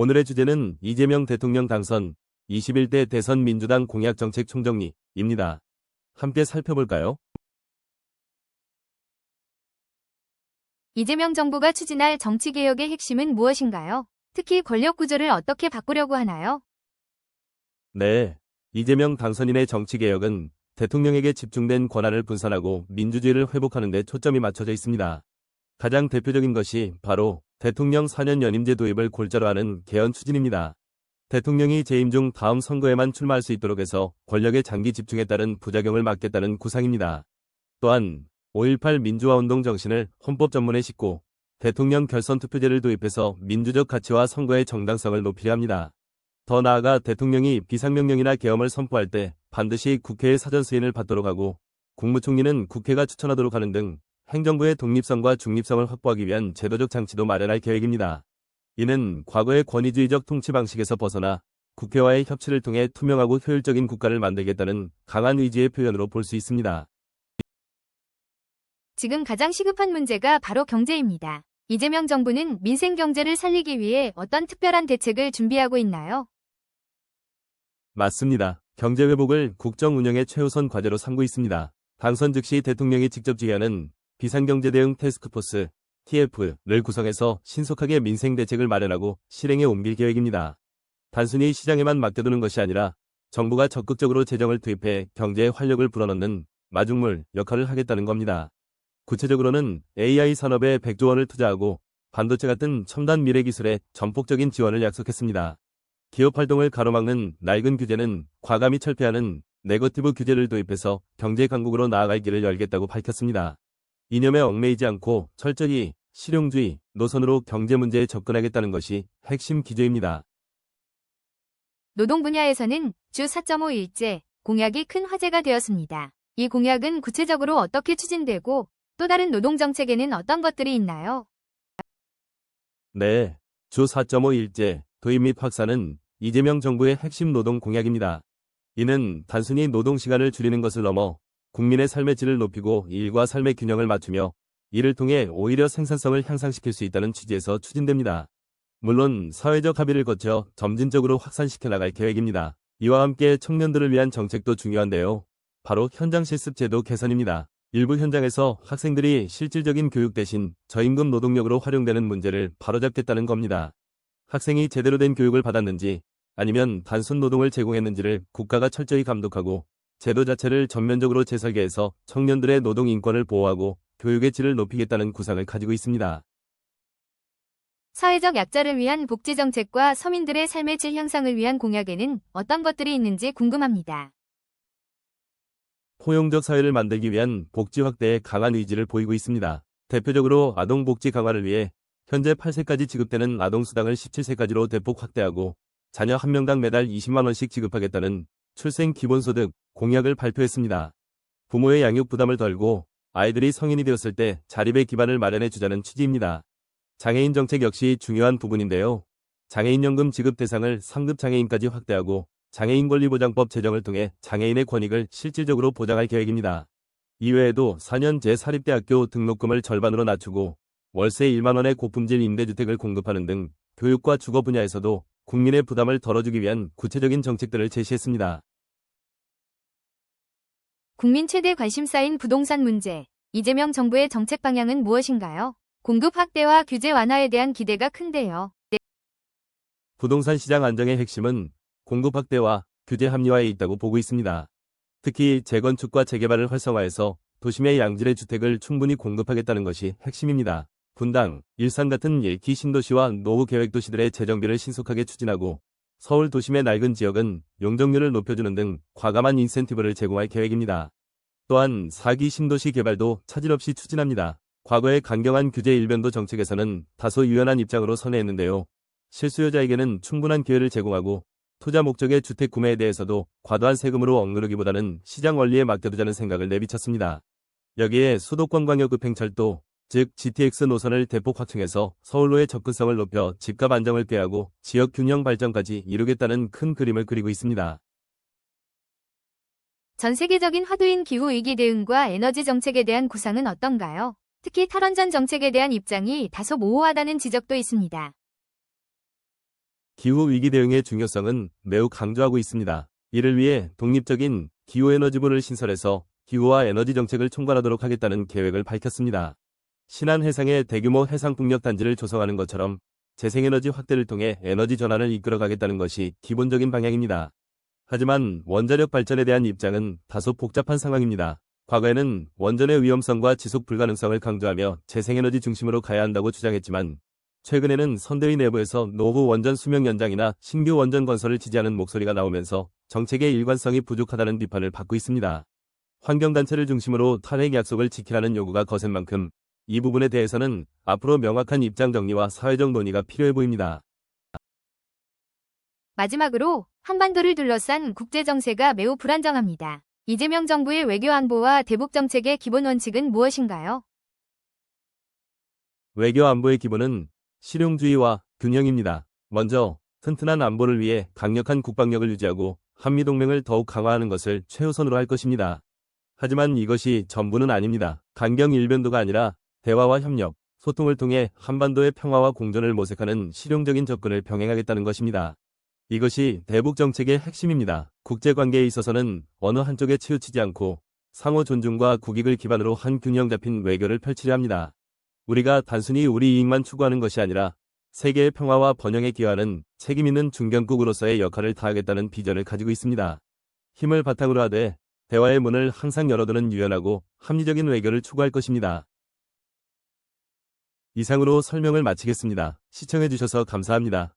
오늘의 주제는 이재명 대통령 당선 21대 대선 민주당 공약 정책 총정리입니다. 함께 살펴볼까요? 이재명 정부가 추진할 정치개혁의 핵심은 무엇인가요? 특히 권력 구조를 어떻게 바꾸려고 하나요? 네. 이재명 당선인의 정치개혁은 대통령에게 집중된 권한을 분산하고 민주주의를 회복하는 데 초점이 맞춰져 있습니다. 가장 대표적인 것이 바로 대통령 4년 연임제 도입을 골자로 하는 개헌 추진입니다. 대통령이 재임 중 다음 선거에만 출마할 수 있도록 해서 권력의 장기 집중에 따른 부작용을 막겠다는 구상입니다. 또한 5.18 민주화운동 정신을 헌법 전문에 싣고 대통령 결선 투표제를 도입해서 민주적 가치와 선거의 정당성을 높이려 합니다. 더 나아가 대통령이 비상명령이나 계엄을 선포할 때 반드시 국회의 사전 승인을 받도록 하고 국무총리는 국회가 추천하도록 하는 등 행정부의 독립성과 중립성을 확보하기 위한 제도적 장치도 마련할 계획입니다. 이는 과거의 권위주의적 통치 방식에서 벗어나 국회와의 협치를 통해 투명하고 효율적인 국가를 만들겠다는 강한 의지의 표현으로 볼 수 있습니다. 지금 가장 시급한 문제가 바로 경제입니다. 이재명 정부는 민생 경제를 살리기 위해 어떤 특별한 대책을 준비하고 있나요? 맞습니다. 경제 회복을 국정 운영의 최우선 과제로 삼고 있습니다. 당선 즉시 대통령이 직접 지휘하는 비상경제 대응 태스크포스 TF를 구성해서 신속하게 민생 대책을 마련하고 실행에 옮길 계획입니다. 단순히 시장에만 맡겨두는 것이 아니라 정부가 적극적으로 재정을 투입해 경제에 활력을 불어넣는 마중물 역할을 하겠다는 겁니다. 구체적으로는 AI 산업에 100조 원을 투자하고 반도체 같은 첨단 미래 기술에 전폭적인 지원을 약속했습니다. 기업 활동을 가로막는 낡은 규제는 과감히 철폐하는 네거티브 규제를 도입해서 경제 강국으로 나아갈 길을 열겠다고 밝혔습니다. 이념에 얽매이지 않고 철저히 실용주의 노선으로 경제 문제에 접근하겠다는 것이 핵심 기조입니다. 노동 분야에서는 주 4.5 일제 공약이 큰 화제가 되었습니다. 이 공약은 구체적으로 어떻게 추진되고 또 다른 노동 정책에는 어떤 것들이 있나요? 네, 주 4.5 일제 도입 및 확산은 이재명 정부의 핵심 노동 공약입니다. 이는 단순히 노동 시간을 줄이는 것을 넘어 국민의 삶의 질을 높이고 일과 삶의 균형을 맞추며 이를 통해 오히려 생산성을 향상시킬 수 있다는 취지에서 추진됩니다. 물론 사회적 합의를 거쳐 점진적으로 확산시켜 나갈 계획입니다. 이와 함께 청년들을 위한 정책도 중요한데요. 바로 현장 실습 제도 개선입니다. 일부 현장에서 학생들이 실질적인 교육 대신 저임금 노동력으로 활용되는 문제를 바로잡겠다는 겁니다. 학생이 제대로 된 교육을 받았는지 아니면 단순 노동을 제공했는지를 국가가 철저히 감독하고 제도 자체를 전면적으로 재설계해서 청년들의 노동 인권을 보호하고 교육의 질을 높이겠다는 구상을 가지고 있습니다. 사회적 약자를 위한 복지 정책과 서민들의 삶의 질 향상을 위한 공약에는 어떤 것들이 있는지 궁금합니다. 포용적 사회를 만들기 위한 복지 확대에 강한 의지를 보이고 있습니다. 대표적으로 아동 복지 강화를 위해 현재 8세까지 지급되는 아동 수당을 17세까지로 대폭 확대하고 자녀 한 명당 매달 20만 원씩 지급하겠다는 출생 기본소득 공약을 발표했습니다. 부모의 양육 부담을 덜고 아이들이 성인이 되었을 때 자립의 기반을 마련해 주자는 취지입니다. 장애인 정책 역시 중요한 부분인데요. 장애인연금 지급 대상을 상급 장애인까지 확대하고 장애인권리보장법 제정을 통해 장애인의 권익을 실질적으로 보장할 계획입니다. 이외에도 4년 제 사립대학교 등록금을 절반으로 낮추고 월세 1만원의 고품질 임대주택을 공급하는 등 교육과 주거 분야에서도 국민의 부담을 덜어주기 위한 구체적인 정책들을 제시했습니다. 국민 최대 관심사인 부동산 문제. 이재명 정부의 정책 방향은 무엇인가요? 공급 확대와 규제 완화에 대한 기대가 큰데요. 부동산 시장 안정의 핵심은 공급 확대와 규제 합리화에 있다고 보고 있습니다. 특히 재건축과 재개발을 활성화해서 도심의 양질의 주택을 충분히 공급하겠다는 것이 핵심입니다. 분당, 일산 같은 일기 신도시와 노후 계획 도시들의 재정비를 신속하게 추진하고 서울 도심의 낡은 지역은 용적률을 높여주는 등 과감한 인센티브를 제공할 계획입니다. 또한 4기 신도시 개발도 차질 없이 추진합니다. 과거의 강경한 규제 일변도 정책에서는 다소 유연한 입장으로 선회했는데요. 실수요자에게는 충분한 기회를 제공하고 투자 목적의 주택 구매에 대해서도 과도한 세금으로 억누르기보다는 시장 원리에 맡겨두자는 생각을 내비쳤습니다. 여기에 수도권 광역 급행철도, 즉 GTX 노선을 대폭 확충해서 서울로의 접근성을 높여 집값 안정을 꾀하고 지역 균형 발전까지 이루겠다는 큰 그림을 그리고 있습니다. 전 세계적인 화두인 기후 위기 대응과 에너지 정책에 대한 구상은 어떤가요? 특히 탈원전 정책에 대한 입장이 다소 모호하다는 지적도 있습니다. 기후 위기 대응의 중요성은 매우 강조하고 있습니다. 이를 위해 독립적인 기후에너지부를 신설해서 기후와 에너지 정책을 총괄하도록 하겠다는 계획을 밝혔습니다. 신안 해상에 대규모 해상풍력 단지를 조성하는 것처럼 재생에너지 확대를 통해 에너지 전환을 이끌어가겠다는 것이 기본적인 방향입니다. 하지만 원자력 발전에 대한 입장은 다소 복잡한 상황입니다. 과거에는 원전의 위험성과 지속 불가능성을 강조하며 재생에너지 중심으로 가야 한다고 주장했지만 최근에는 선대위 내부에서 노후 원전 수명 연장이나 신규 원전 건설을 지지하는 목소리가 나오면서 정책의 일관성이 부족하다는 비판을 받고 있습니다. 환경단체를 중심으로 탄핵 약속을 지키라는 요구가 거센 만큼 이 부분에 대해서는 앞으로 명확한 입장 정리와 사회적 논의가 필요해 보입니다. 마지막으로 한반도를 둘러싼 국제 정세가 매우 불안정합니다. 이재명 정부의 외교 안보와 대북 정책의 기본 원칙은 무엇인가요? 외교 안보의 기본은 실용주의와 균형입니다. 먼저 튼튼한 안보를 위해 강력한 국방력을 유지하고 한미동맹을 더욱 강화하는 것을 최우선으로 할 것입니다. 하지만 이것이 전부는 아닙니다. 강경 일변도가 아니라 대화와 협력, 소통을 통해 한반도의 평화와 공존을 모색하는 실용적인 접근을 병행하겠다는 것입니다. 이것이 대북 정책의 핵심입니다. 국제 관계에 있어서는 어느 한쪽에 치우치지 않고 상호 존중과 국익을 기반으로 한 균형 잡힌 외교를 펼치려 합니다. 우리가 단순히 우리 이익만 추구하는 것이 아니라 세계의 평화와 번영에 기여하는 책임있는 중견국으로서의 역할을 다하겠다는 비전을 가지고 있습니다. 힘을 바탕으로 하되 대화의 문을 항상 열어두는 유연하고 합리적인 외교를 추구할 것입니다. 이상으로 설명을 마치겠습니다. 시청해주셔서 감사합니다.